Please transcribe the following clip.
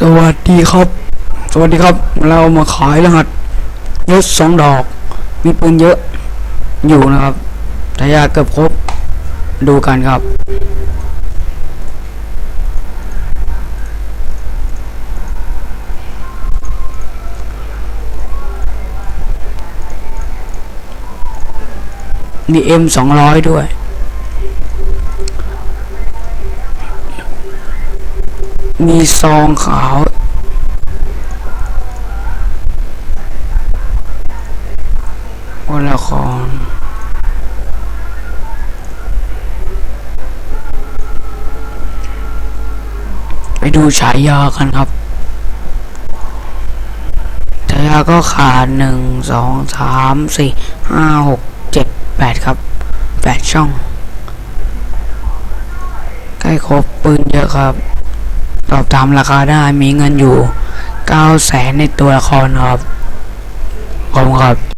สวัสดีครับ สวัสดีครับ เรามาขายรหัสยศสองดอก มีปืนเยอะอยู่นะครับทายาเกือบครบ ดูกันครับ มีเอ็มสองร้อยด้วย มีซองขาววละครไปดูฉายากันครับ ฉายาก็ขาดหนึ่งสองสามสี่ห้าหกเจ็ดแปดครับแปดช่อง ใกล้ครบปืนเยอะครับ สอบถามราคาได้มีเงินอยู่เก้าแสนในตัวละครครับขอบคุณครับ